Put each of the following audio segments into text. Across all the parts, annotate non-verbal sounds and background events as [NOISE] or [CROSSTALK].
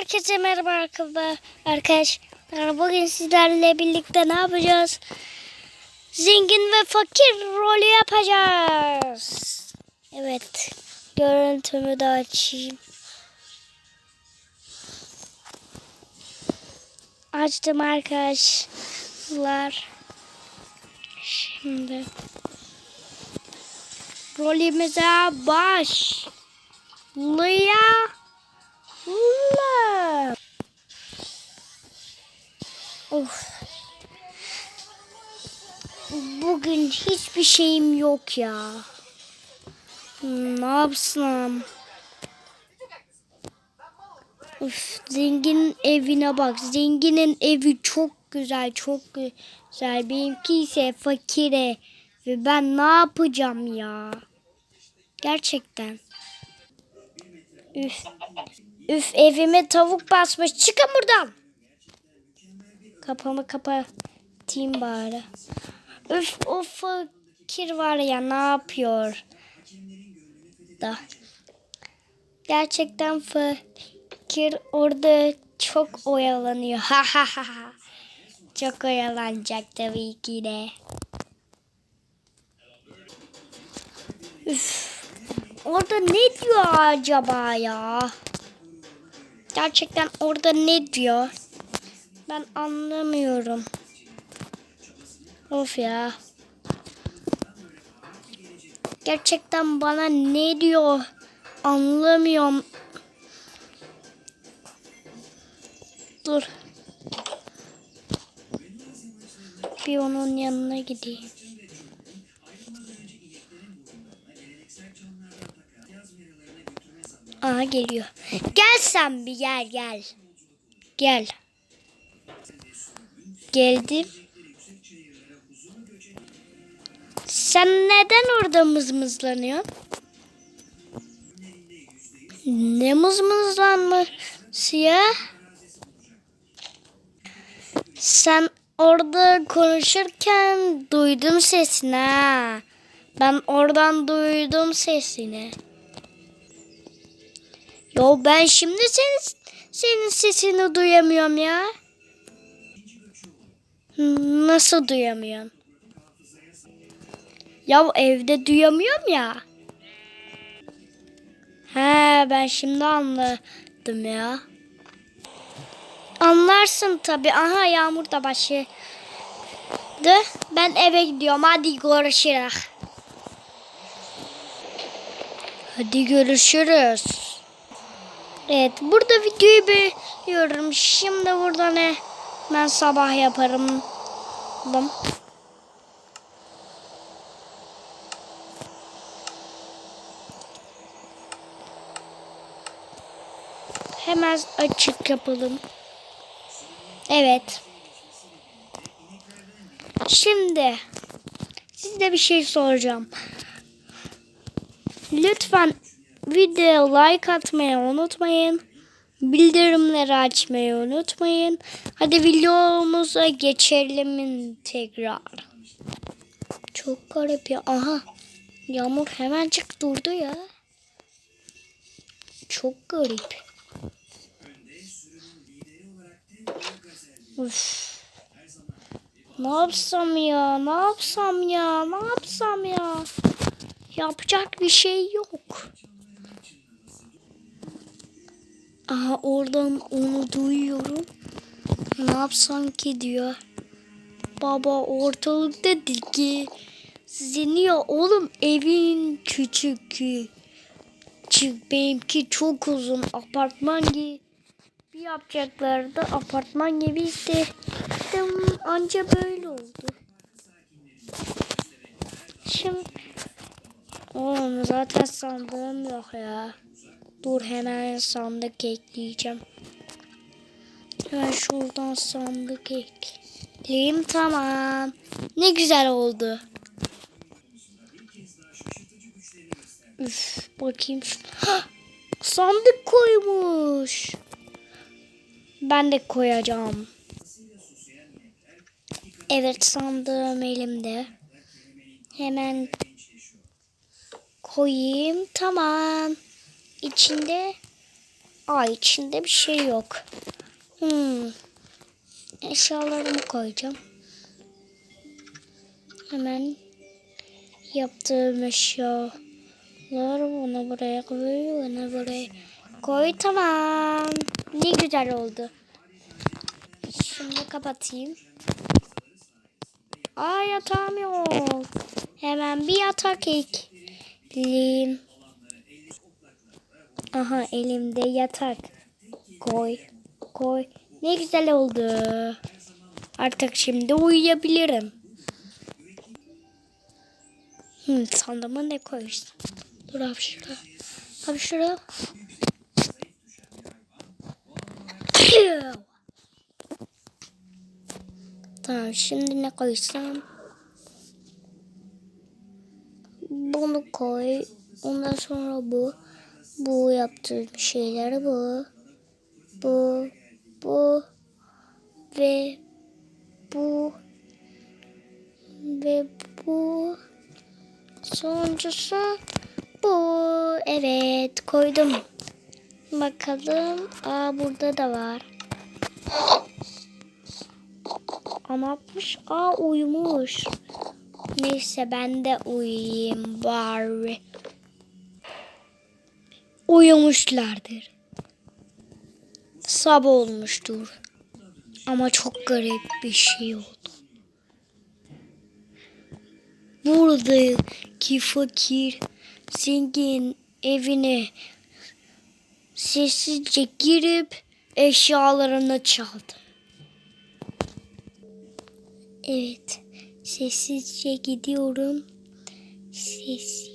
Herkese merhaba arkadaşlar. Bugün sizlerle birlikte ne yapacağız? Zengin ve fakir rolü yapacağız. Evet. Görüntümü de açayım. Açtım arkadaşlar. Şimdi rolümüze başlayalım. Of. Bugün hiçbir şeyim yok ya. Hmm, Ne yapsam? Üf, zenginin evine bak. Zenginin evi çok güzel, çok güzel. Benimki ise fakire. Ve ben ne yapacağım ya? Gerçekten. Üf. Üf evime tavuk basmış. Çıkın buradan. Kapımı kapatayım bari. Üf o fakir var ya ne yapıyor? Da. Gerçekten fakir orada çok oyalanıyor. [LAUGHS] Ha ha ha ha. Çok oyalanacak tabii ki de. Üf. Orada ne diyor acaba ya? Gerçekten orada ne diyor? Ben anlamıyorum. Of ya. Gerçekten bana ne diyor? Anlamıyorum. Dur. Bir onun yanına gideyim. Aha geliyor. Gel sen bir gel gel. Gel. Geldim. Sen neden orada mızmızlanıyorsun? Ne mızmızlanması ya? Sen orada konuşurken duydum sesini ha. Ben oradan duydum sesini. Yo ben şimdi senin, senin sesini duyamıyorum ya. Nasıl duyamıyorum? Ya evde duyamıyorum ya. He ben şimdi anladım ya. Anlarsın tabi. Aha yağmur da başladı. Ben eve gidiyorum. Hadi görüşürüz. Hadi görüşürüz. Evet burada videoyu bölüyorum. Şimdi burada ne? Ben sabah yaparım. Bum. Hemen açık yapalım. Evet. Şimdi size bir şey soracağım. Lütfen video like atmayı unutmayın. Bildirimleri açmayı unutmayın. Hadi videomuza geçelim tekrar. Çok garip ya. Aha. Yağmur hemencik durdu ya. Çok garip. Uf. Ne yapsam ya? Ne yapsam ya? Ne yapsam ya? Yapacak bir şey yok. Aha oradan onu duyuyorum. Ne yapsam ki diyor. Baba ortalıkta diki. Zeniyor oğlum evin küçük. Çünkü benimki çok uzun apartman gibi bir yapacaklardı. Apartman gibi işte anca böyle oldu. Şimdi Oğlum zaten sandığım yok ya. Dur hemen sandık ekleyeceğim. Hemen şuradan sandık ekleyeyim. Tamam. Ne güzel oldu. Üf, bakayım. şu- Hah, sandık koymuş. Ben de koyacağım. Evet sandığım elimde. Hemen koyayım. Tamam. İçinde Aa içinde bir şey yok. Hmm. Eşyalarımı koyacağım. Hemen yaptığım eşyalar bunu buraya koy, bunu buraya koy. Tamam. Ne güzel oldu. Şimdi kapatayım. Aa yatağım yok. Hemen bir yatak ekleyeyim. Aha elimde yatak. Koy. Koy. Ne güzel oldu. Artık şimdi uyuyabilirim. Hmm, sandığıma ne koysam? Dur hapşıra. Hapşıra. tamam şimdi ne koysam? Bunu koy. Ondan sonra bu. Bu yaptığım şeyler bu. Bu. Bu. Ve bu. Ve bu. Sonuncusu bu. Evet koydum. Bakalım. Aa burada da var. Aa ne yapmış? Aa uyumuş. Neyse ben de uyuyayım bari. Uyumuşlardır. Sabah olmuştur. Ama çok garip bir şey oldu. Buradaki fakir zengin evine sessizce girip eşyalarını çaldı. Evet, sessizce gidiyorum. Sessiz.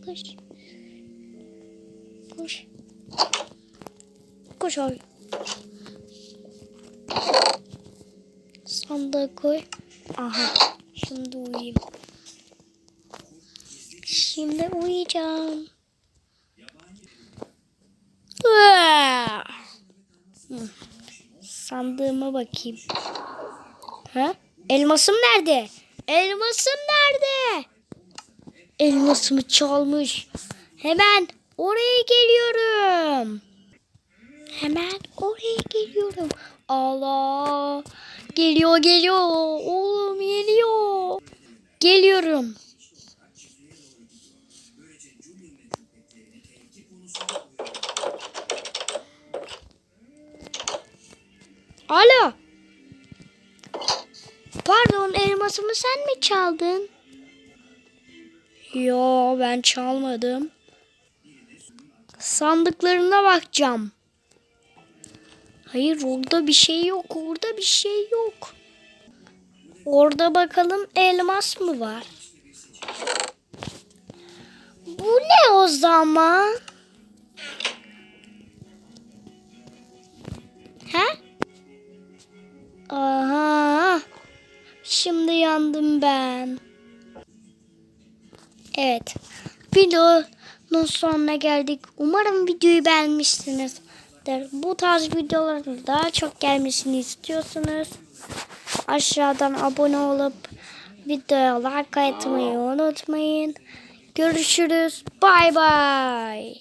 Koş, koş. Koş. Koş abi. Sandığı koy. Aha. Şimdi uyuyayım. Şimdi uyuyacağım. Sandığıma bakayım. Ha? Elmasım nerede? Elmasım nerede? Elmasımı çalmış. Hemen oraya geliyorum. Hemen oraya geliyorum. Allah. Geliyor geliyor. Oğlum geliyor. Geliyorum. Alo. Pardon elmasımı sen mi çaldın? Yo ben çalmadım. Sandıklarına bakacağım. Hayır orada bir şey yok. Orada bir şey yok. Orada bakalım elmas mı var? Bu ne o zaman? Videonun sonuna geldik. Umarım videoyu beğenmişsinizdir. Bu tarz videoların daha çok gelmesini istiyorsanız aşağıdan abone olup videoya like atmayı unutmayın. Görüşürüz. Bay bay.